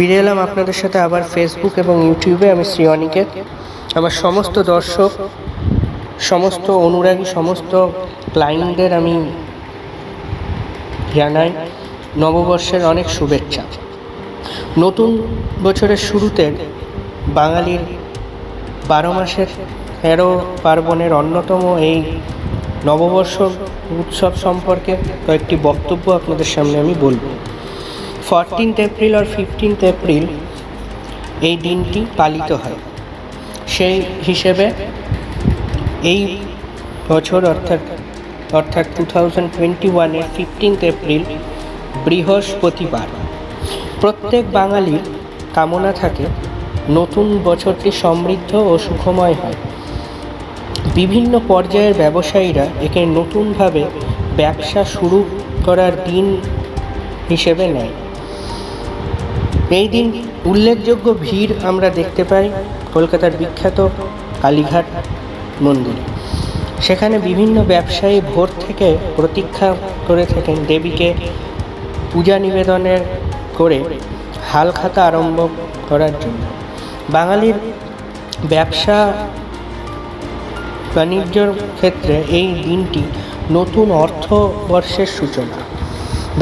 ফিরে এলাম আপনাদের সাথে আবার ফেসবুক এবং ইউটিউবে আমি শ্রী অনিকেত। আমার সমস্ত দর্শক, সমস্ত অনুরাগী, সমস্ত ক্লায়েন্টদের আমি জানাই নববর্ষের অনেক শুভেচ্ছা। নতুন বছরের শুরুতে বাঙালির বারো মাসের তেরো পার্বণের অন্যতম এই নববর্ষ উৎসব সম্পর্কে কয়েকটি বক্তব্য আপনাদের সামনে আমি বলব। ফরটিন্থ এপ্রিল আর ফিফটিন্থ এপ্রিল এই দিনটি পালিত হয়। সেই হিসেবে এই বছর অর্থাৎ অর্থাৎ টু থাউজেন্ড টোয়েন্টি ওয়ানের ফিফটিন্থ এপ্রিল বৃহস্পতিবার, প্রত্যেক বাঙালির কামনা থাকে নতুন বছরটি সমৃদ্ধ ও সুখময় হয়। বিভিন্ন পর্যায়ের ব্যবসায়ীরা একে নতুনভাবে ব্যবসা শুরু করার দিন হিসেবে নেয়। এই দিন উল্লেখযোগ্য ভিড় আমরা দেখতে পাই কলকাতার বিখ্যাত কালীঘাট মন্দিরে। সেখানে বিভিন্ন ব্যবসায়ী ভোর থেকে প্রতীক্ষা করে থাকেন দেবীকে পূজা নিবেদনের করে হাল খাতা আরম্ভ করার জন্য। বাঙালির ব্যবসা বাণিজ্যর ক্ষেত্রে এই দিনটি নতুন অর্থবর্ষের সূচনা।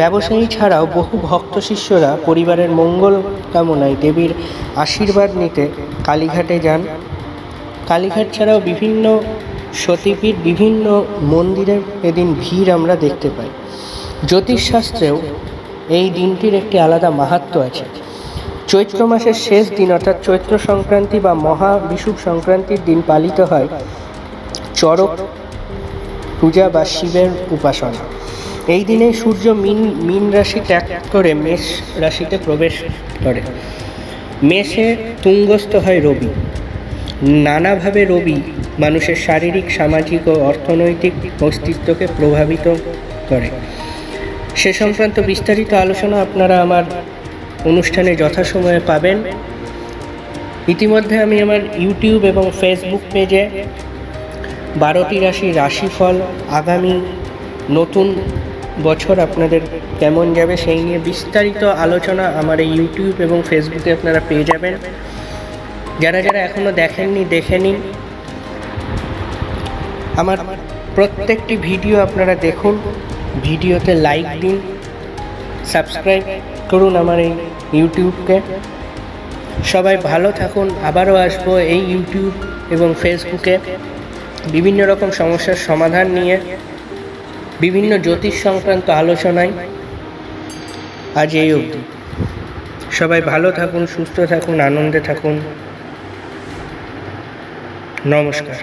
ব্যবসায়ী ছাড়াও বহু ভক্ত শিষ্যরা পরিবারের মঙ্গল কামনায় দেবীর আশীর্বাদ নিতে কালীঘাটে যান। কালীঘাট ছাড়াও বিভিন্ন সতীপীঠ, বিভিন্ন মন্দিরের এদিন ভিড় আমরা দেখতে পাই। জ্যোতিষশাস্ত্রেও এই দিনটির একটি আলাদা মাহাত্ম্য আছে। চৈত্র মাসের শেষ দিন, অর্থাৎ চৈত্র সংক্রান্তি বা মহা বিষুব সংক্রান্তির দিন পালিত হয় চড়ক পূজা বা শিবের উপাসনা। এই দিনে সূর্য মিন মিন রাশি ত্যাগ করে মেষ রাশিতে প্রবেশ করে। মেষে তুঙ্গস্থ হয় রবি। নানাভাবে রবি মানুষের শারীরিক, সামাজিক ও অর্থনৈতিক অস্তিত্বকে প্রভাবিত করে। সে সংক্রান্ত বিস্তারিত আলোচনা আপনারা আমার অনুষ্ঠানে যথাসময়ে পাবেন। ইতিমধ্যে আমি আমার ইউটিউব এবং ফেসবুক পেজে বারোটি রাশি রাশিফল আগামী নতুন বছর আপনাদের কেমন যাবে সেই নিয়ে বিস্তারিত আলোচনা আমার এই ইউটিউব এবং ফেসবুকে আপনারা পেয়ে যাবেন। যারা যারা এখনও দেখেননি, দেখে নিন। আমার প্রত্যেকটি ভিডিও আপনারা দেখুন। ভিডিওতে লাইক দিন। সাবস্ক্রাইব করুন আমার এই ইউটিউবকে সবাই ভালো থাকুন। আবারও আসব এই ইউটিউব এবং ফেসবুকে বিভিন্ন রকম সমস্যার সমাধান নিয়ে। বিভিন্ন জ্যোতিষ সংক্রান্ত আলোচনায় আজ এই অবধি। সবাই ভালো থাকুন, সুস্থ থাকুন, আনন্দে থাকুন। নমস্কার।